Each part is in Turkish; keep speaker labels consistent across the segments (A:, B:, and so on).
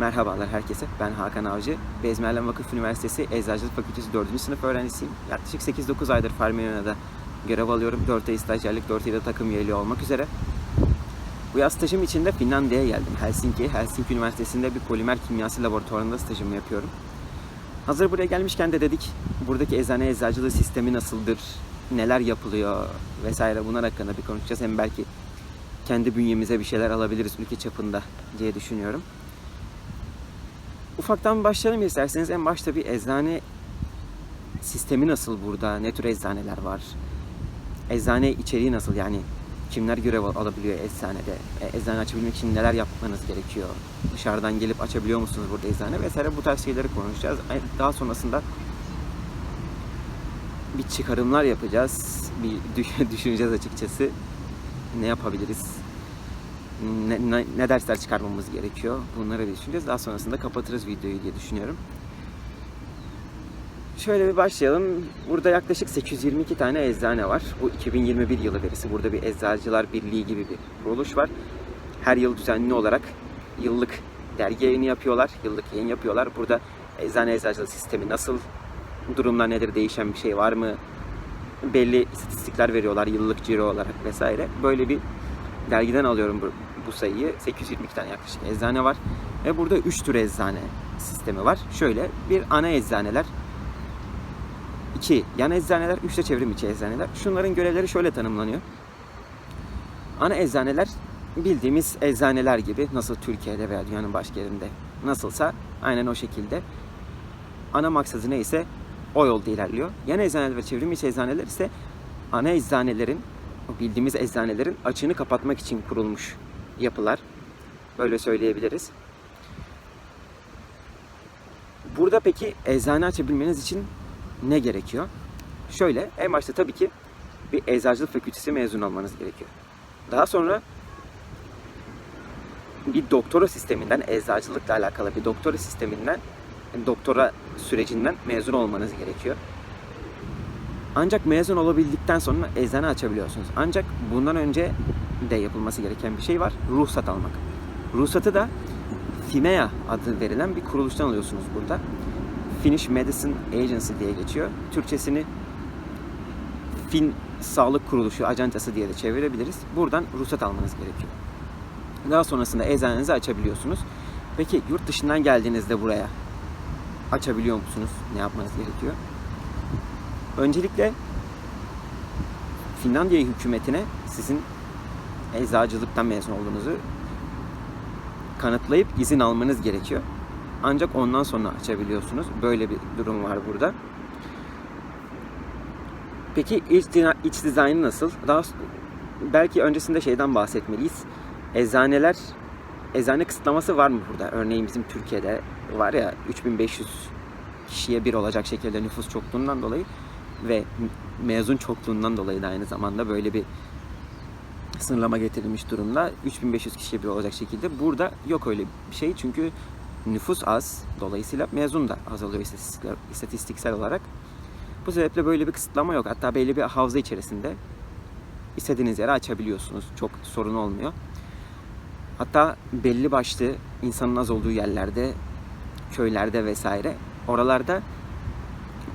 A: Merhabalar herkese. Ben Hakan Avcı. Bezmiralem Vakıf Üniversitesi Eczacılık Fakültesi 4. sınıf öğrencisiyim. Yaklaşık 8-9 aydır Farmiona'da görev alıyorum. 4 ay stajyerlik, 4 ayda takım üyeliği olmak üzere. Bu yaz stajım için de Finlandiya'ya geldim. Helsinki, Helsinki Üniversitesi'nde bir polimer kimyası laboratuvarında stajımı yapıyorum. Hazır buraya gelmişken de dedik buradaki eczane eczacılığı sistemi nasıldır, neler yapılıyor vesaire bunlar hakkında bir konuşacağız. Hem belki kendi bünyemize bir şeyler alabiliriz ülke çapında diye düşünüyorum. Ufaktan başlayalım isterseniz. En başta bir eczane sistemi nasıl burada? Ne tür eczaneler var? Eczane içeriği nasıl? Yani kimler görev al- alabiliyor eczanede? E, eczane açabilmek için neler yapmanız gerekiyor? Dışarıdan gelip açabiliyor musunuz burada eczane? Vesaire bu tarz şeyleri konuşacağız. Ay- Daha sonrasında bir çıkarımlar yapacağız. Bir düş- düşüneceğiz açıkçası. Ne yapabiliriz? Ne, ne, ne dersler çıkarmamız gerekiyor. Bunları düşüneceğiz. Daha sonrasında kapatırız videoyu diye düşünüyorum. Şöyle bir başlayalım. Burada yaklaşık 822 tane eczane var. Bu 2021 yılı verisi. Burada bir Eczacılar Birliği gibi bir kuruluş var. Her yıl düzenli olarak yıllık dergi yayını yapıyorlar. Yıllık yayın yapıyorlar. Burada eczane eczacılığı sistemi nasıl, durumlar nedir, değişen bir şey var mı, belli istatistikler veriyorlar yıllık ciro olarak vesaire. Böyle bir dergiden alıyorum bu, bu sayıyı. 822 tane yaklaşık eczane var. Ve burada 3 tür eczane sistemi var. Şöyle bir ana eczaneler, iki yan eczaneler, üç de çevrim içi eczaneler. Şunların görevleri şöyle tanımlanıyor. Ana eczaneler bildiğimiz eczaneler gibi nasıl Türkiye'de veya dünyanın başka yerinde nasılsa aynen o şekilde. Ana maksadı neyse o yolda ilerliyor. Yan eczaneler ve çevrim içi eczaneler ise ana eczanelerin, bildiğimiz eczanelerin açığını kapatmak için kurulmuş yapılar. Böyle söyleyebiliriz. Burada peki eczane açabilmeniz için ne gerekiyor? Şöyle, en başta tabii ki bir eczacılık fakültesi mezun olmanız gerekiyor. Daha sonra bir doktora sisteminden, eczacılıkla alakalı bir doktora sisteminden, doktora sürecinden mezun olmanız gerekiyor. Ancak mezun olabildikten sonra eczane açabiliyorsunuz. Ancak bundan önce de yapılması gereken bir şey var. Ruhsat almak. Ruhsatı da FIMEA adı verilen bir kuruluştan alıyorsunuz burada. Finnish Medicine Agency diye geçiyor. Türkçesini Fin Sağlık Kuruluşu Acentası diye de çevirebiliriz. Buradan ruhsat almanız gerekiyor. Daha sonrasında eczanenizi açabiliyorsunuz. Peki yurt dışından geldiğinizde buraya açabiliyor musunuz? Ne yapmanız gerekiyor? Öncelikle Finlandiya hükümetine sizin eczacılıktan mezun olduğunuzu kanıtlayıp izin almanız gerekiyor. Ancak ondan sonra açabiliyorsunuz. Böyle bir durum var burada. Peki iç, iç dizaynı nasıl? Daha belki öncesinde şeyden bahsetmeliyiz. Eczaneler eczane kısıtlaması var mı burada? Örneğin bizim Türkiye'de var ya 3500 kişiye bir olacak şekilde nüfus çokluğundan dolayı ve mezun çokluğundan dolayı da aynı zamanda böyle bir sınırlama getirilmiş durumda 3500 kişiye bir olacak şekilde burada yok öyle bir şey çünkü nüfus az dolayısıyla mezun da azalıyor istatistiksel, olarak. Bu sebeple böyle bir kısıtlama yok. Hatta belli bir havza içerisinde istediğiniz yere açabiliyorsunuz. Çok sorun olmuyor. Hatta belli başlı insanın az olduğu yerlerde, köylerde vesaire oralarda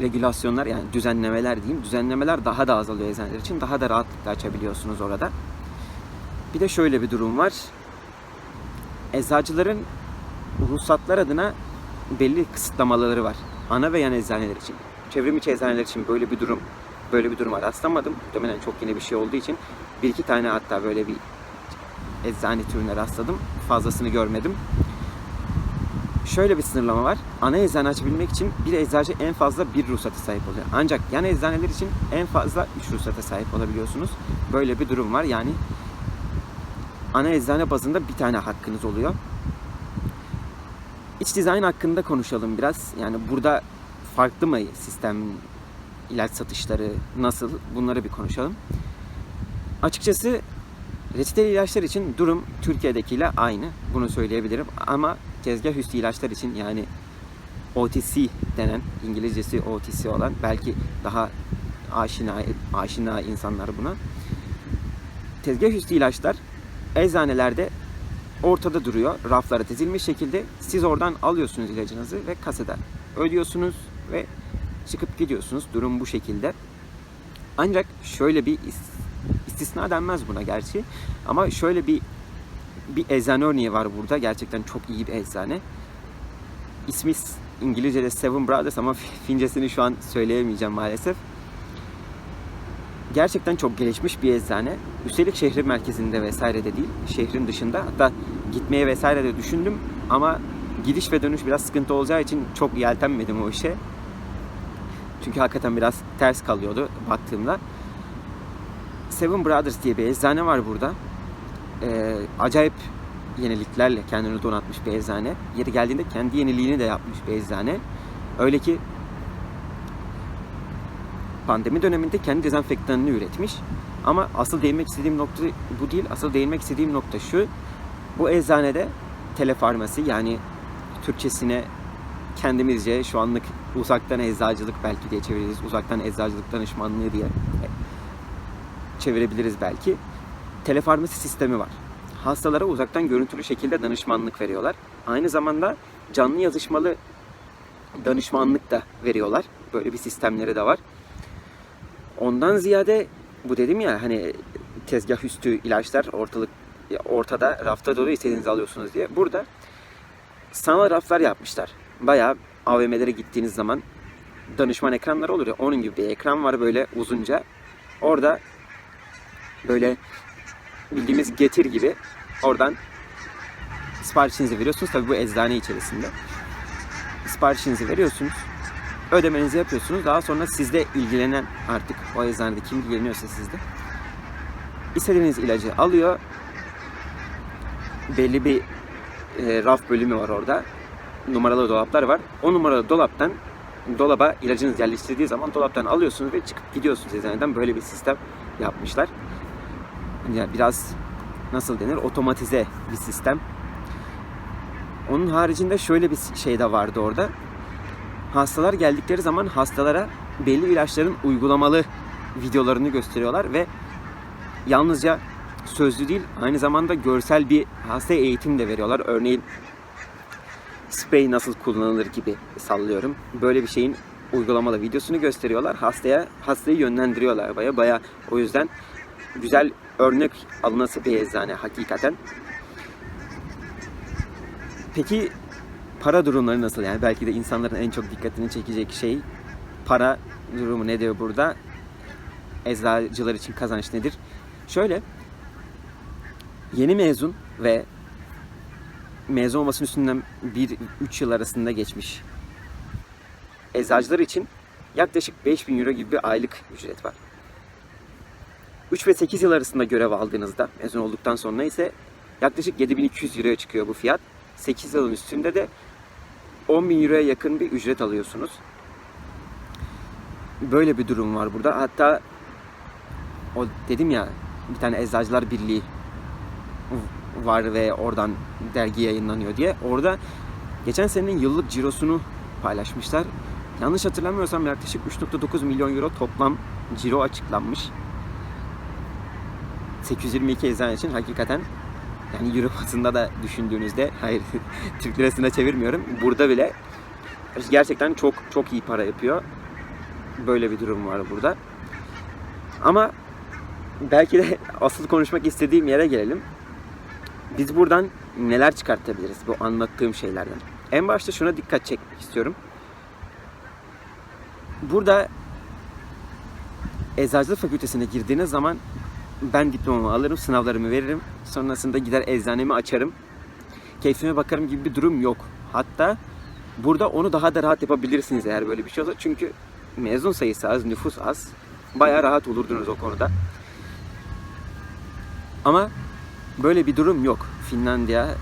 A: regülasyonlar yani düzenlemeler diyeyim. Düzenlemeler daha da azalıyor eczaneler için. Daha da rahatlıkla açabiliyorsunuz orada. Bir de şöyle bir durum var. Eczacıların ruhsatlar adına belli kısıtlamaları var. Ana ve yan eczaneler için. Çevrim içi eczaneler için böyle bir durum böyle bir duruma rastlamadım. Muhtemelen çok yeni bir şey olduğu için bir iki tane hatta böyle bir eczane türüne rastladım. Fazlasını görmedim. Şöyle bir sınırlama var. Ana eczane açabilmek için bir eczacı en fazla bir ruhsata sahip oluyor. Ancak yan eczaneler için en fazla 3 ruhsata sahip olabiliyorsunuz. Böyle bir durum var. Yani ana eczane bazında bir tane hakkınız oluyor. İç dizayn hakkında konuşalım biraz. Yani burada farklı mı sistem ilaç satışları nasıl bunları bir konuşalım. Açıkçası reçeteli ilaçlar için durum Türkiye'dekiyle aynı. Bunu söyleyebilirim. Ama tezgah üstü ilaçlar için yani OTC denen İngilizcesi OTC olan belki daha aşina aşina insanlar buna. Tezgah üstü ilaçlar eczanelerde ortada duruyor. Raflara dizilmiş şekilde. Siz oradan alıyorsunuz ilacınızı ve kasada ödüyorsunuz ve çıkıp gidiyorsunuz. Durum bu şekilde. Ancak şöyle bir is- istisna denmez buna gerçi. Ama şöyle bir bir eczane örneği var burada. Gerçekten çok iyi bir eczane. İsmi İngilizce'de Seven Brothers ama Fincesini şu an söyleyemeyeceğim maalesef. Gerçekten çok gelişmiş bir eczane. Üstelik şehrin merkezinde vesaire de değil, şehrin dışında. Hatta gitmeye vesaire de düşündüm ama gidiş ve dönüş biraz sıkıntı olacağı için çok yeltenmedim o işe. Çünkü hakikaten biraz ters kalıyordu baktığımda. Seven Brothers diye bir eczane var burada. Ee, acayip yeniliklerle kendini donatmış bir eczane. Yeri geldiğinde kendi yeniliğini de yapmış bir eczane. Öyle ki pandemi döneminde kendi dezenfektanını üretmiş. Ama asıl değinmek istediğim nokta bu değil. Asıl değinmek istediğim nokta şu. Bu eczanede telefarmasi yani Türkçesine kendimizce şu anlık uzaktan eczacılık belki diye çeviririz. Uzaktan eczacılık danışmanlığı diye çevirebiliriz belki. Telefarmasi sistemi var. Hastalara uzaktan görüntülü şekilde danışmanlık veriyorlar. Aynı zamanda canlı yazışmalı danışmanlık da veriyorlar. Böyle bir sistemleri de var. Ondan ziyade bu dedim ya hani tezgah üstü ilaçlar ortalık ortada rafta dolu istediğinizi alıyorsunuz diye. Burada sanal raflar yapmışlar. Bayağı AVM'lere gittiğiniz zaman danışman ekranları olur ya onun gibi bir ekran var böyle uzunca. Orada böyle bildiğimiz getir gibi oradan siparişinizi veriyorsunuz. Tabii bu eczane içerisinde. Siparişinizi veriyorsunuz. Ödemenizi yapıyorsunuz. Daha sonra sizde ilgilenen artık o eczanede kim ilgileniyorsa sizde. istediğiniz ilacı alıyor. Belli bir e, raf bölümü var orada. Numaralı dolaplar var. O numaralı dolaptan dolaba ilacınız yerleştirdiği zaman dolaptan alıyorsunuz ve çıkıp gidiyorsunuz eczaneden. Böyle bir sistem yapmışlar. Yani biraz nasıl denir otomatize bir sistem. Onun haricinde şöyle bir şey de vardı orada. Hastalar geldikleri zaman hastalara belli ilaçların uygulamalı videolarını gösteriyorlar ve yalnızca sözlü değil aynı zamanda görsel bir hasta eğitim de veriyorlar. Örneğin sprey nasıl kullanılır gibi sallıyorum. Böyle bir şeyin uygulamalı videosunu gösteriyorlar. Hastaya hastayı yönlendiriyorlar baya baya. O yüzden güzel örnek alınası bir eczane hakikaten. Peki para durumları nasıl? Yani belki de insanların en çok dikkatini çekecek şey para durumu nedir burada? Eczacılar için kazanç nedir? Şöyle yeni mezun ve mezun olmasının üstünden 1-3 yıl arasında geçmiş eczacılar için yaklaşık 5000 euro gibi bir aylık ücret var. 3 ve 8 yıl arasında görev aldığınızda mezun olduktan sonra ise yaklaşık 7200 euroya çıkıyor bu fiyat. 8 yılın üstünde de 10.000 euroya yakın bir ücret alıyorsunuz. Böyle bir durum var burada. Hatta o dedim ya bir tane Eczacılar Birliği var ve oradan dergi yayınlanıyor diye. Orada geçen senenin yıllık cirosunu paylaşmışlar. Yanlış hatırlamıyorsam yaklaşık 3.9 milyon euro toplam ciro açıklanmış. 822 eczane için hakikaten yani euro bazında da düşündüğünüzde hayır Türk lirasına çevirmiyorum. Burada bile gerçekten çok çok iyi para yapıyor. Böyle bir durum var burada. Ama belki de asıl konuşmak istediğim yere gelelim. Biz buradan neler çıkartabiliriz bu anlattığım şeylerden? En başta şuna dikkat çekmek istiyorum. Burada Eczacılık Fakültesine girdiğiniz zaman ben diplomamı alırım, sınavlarımı veririm. Sonrasında gider eczanemi açarım. Keyfime bakarım gibi bir durum yok. Hatta burada onu daha da rahat yapabilirsiniz eğer böyle bir şey olsa. Çünkü mezun sayısı az, nüfus az. Bayağı rahat olurdunuz o konuda. Ama böyle bir durum yok. Finlandiya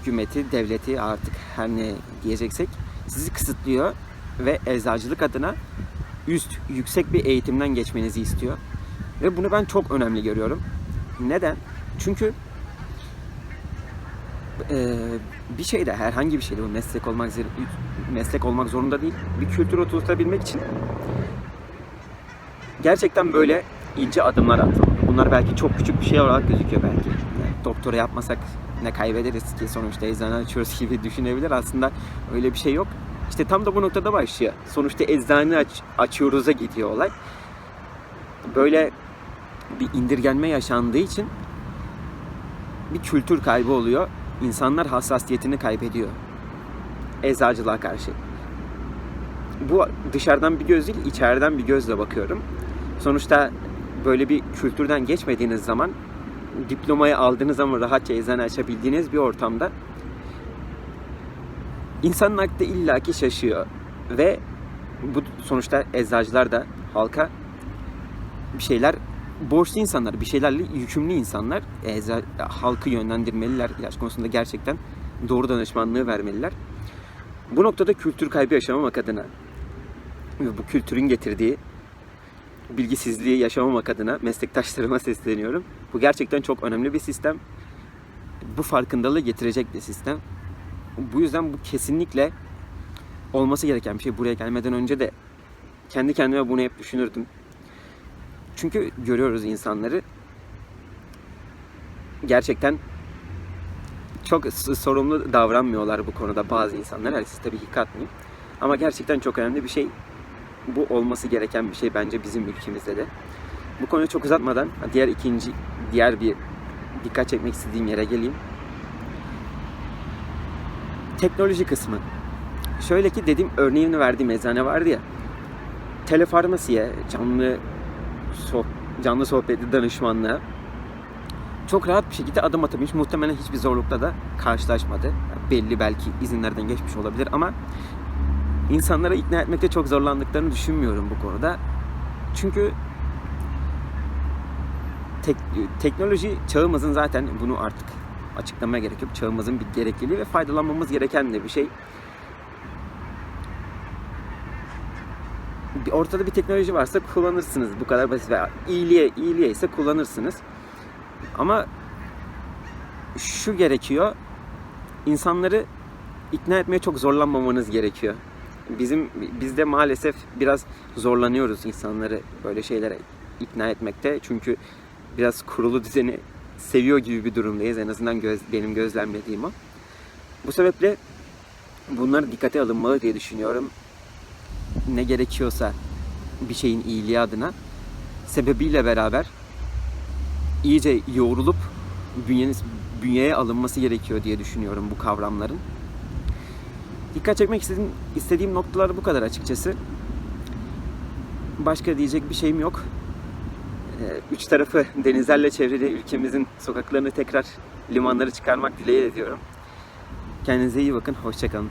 A: hükümeti, devleti artık her ne diyeceksek sizi kısıtlıyor ve eczacılık adına üst, yüksek bir eğitimden geçmenizi istiyor. Ve bunu ben çok önemli görüyorum. Neden? Çünkü e, bir şeyde herhangi bir şeyde bu meslek olmak meslek olmak zorunda değil. Bir kültür oturtabilmek için gerçekten böyle ince adımlar atılmalı. Bunlar belki çok küçük bir şey olarak gözüküyor belki. Yani doktora yapmasak ne kaybederiz ki sonuçta eczane açıyoruz gibi düşünebilir. Aslında öyle bir şey yok. İşte tam da bu noktada başlıyor. Sonuçta eczane aç, açıyoruz'a gidiyor olay. Böyle bir indirgenme yaşandığı için bir kültür kaybı oluyor. İnsanlar hassasiyetini kaybediyor. Eczacılığa karşı. Bu dışarıdan bir göz değil, içeriden bir gözle bakıyorum. Sonuçta böyle bir kültürden geçmediğiniz zaman diplomayı aldığınız zaman rahatça eczane açabildiğiniz bir ortamda insanın aklı illaki şaşıyor ve bu sonuçta eczacılar da halka bir şeyler borçlu insanlar, bir şeylerle yükümlü insanlar. Ecza, halkı yönlendirmeliler ilaç konusunda gerçekten doğru danışmanlığı vermeliler. Bu noktada kültür kaybı yaşamamak adına ve bu kültürün getirdiği bilgisizliği yaşamamak adına meslektaşlarıma sesleniyorum. Bu gerçekten çok önemli bir sistem. Bu farkındalığı getirecek bir sistem. Bu yüzden bu kesinlikle olması gereken bir şey. Buraya gelmeden önce de kendi kendime bunu hep düşünürdüm. Çünkü görüyoruz insanları gerçekten çok sorumlu davranmıyorlar bu konuda bazı insanlar. Yani siz tabii ki katmayın. Ama gerçekten çok önemli bir şey. Bu olması gereken bir şey bence bizim ülkemizde de. Bu konuyu çok uzatmadan diğer ikinci, diğer bir dikkat çekmek istediğim yere geleyim. Teknoloji kısmı. Şöyle ki dedim örneğini verdiğim eczane vardı ya. Telefarmasiye, canlı soh- canlı sohbetli danışmanlığa çok rahat bir şekilde adım atabilmiş. Muhtemelen hiçbir zorlukla da karşılaşmadı. Belli belki izinlerden geçmiş olabilir ama insanlara ikna etmekte çok zorlandıklarını düşünmüyorum bu konuda. Çünkü tek- teknoloji çağımızın zaten bunu artık açıklamaya gerek yok. Çağımızın bir gerekliliği ve faydalanmamız gereken de bir şey. Ortada bir teknoloji varsa kullanırsınız. Bu kadar basit. Ve iyiliğe, iyiliğe ise kullanırsınız. Ama şu gerekiyor. insanları ikna etmeye çok zorlanmamanız gerekiyor. Bizim bizde maalesef biraz zorlanıyoruz insanları böyle şeylere ikna etmekte. Çünkü biraz kurulu düzeni seviyor gibi bir durumdayız. En azından göz, benim gözlemlediğim o. Bu sebeple bunlar dikkate alınmalı diye düşünüyorum. Ne gerekiyorsa bir şeyin iyiliği adına sebebiyle beraber iyice yoğrulup bünyeniz, bünyeye alınması gerekiyor diye düşünüyorum bu kavramların. Dikkat çekmek istediğim, istediğim noktalar bu kadar açıkçası. Başka diyecek bir şeyim yok. Ee, Üç tarafı denizlerle çevrili ülkemizin sokaklarını tekrar limanları çıkarmak dileğiyle diyorum. Kendinize iyi bakın, hoşçakalın.